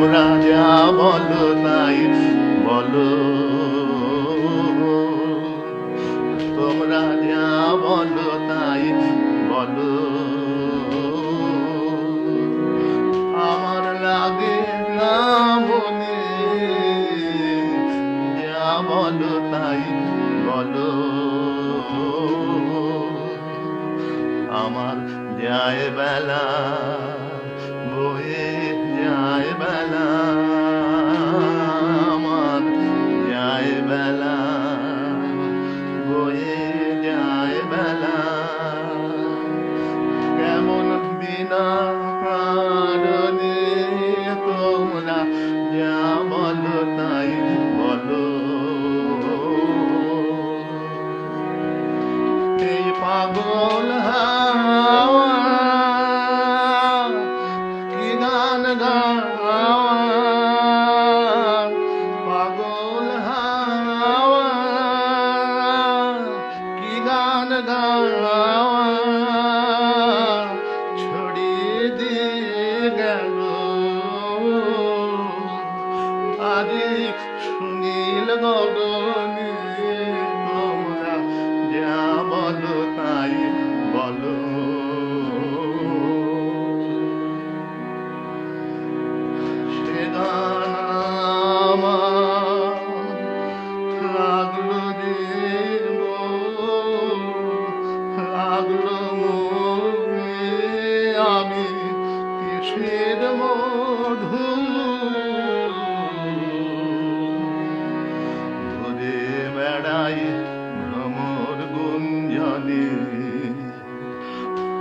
তোমরা বলো তাই, বলো। তোমরা বলো তাই, বলো। আমার লাগে না যা বলো আমার বেলা الله লাগল মনে আমি কিসের মধু? ঘুরে বেড়াই ভ্রমর গুঞ্জনে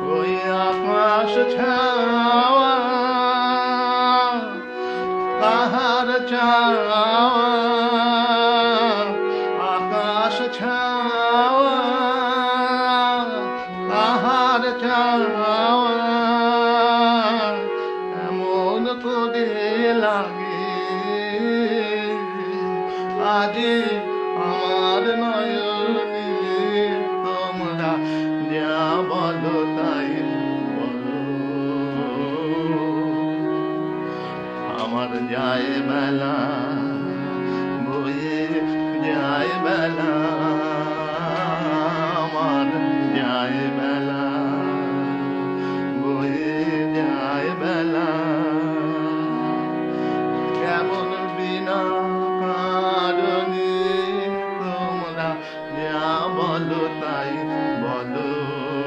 ওই আকাশ ছাওয়া তাহার চাওয়া কাটা এমন তোদে লাগে। আমার যা তাই আমার যায় বেলা বয়ে যায় বেলা। বলো তাই বলো।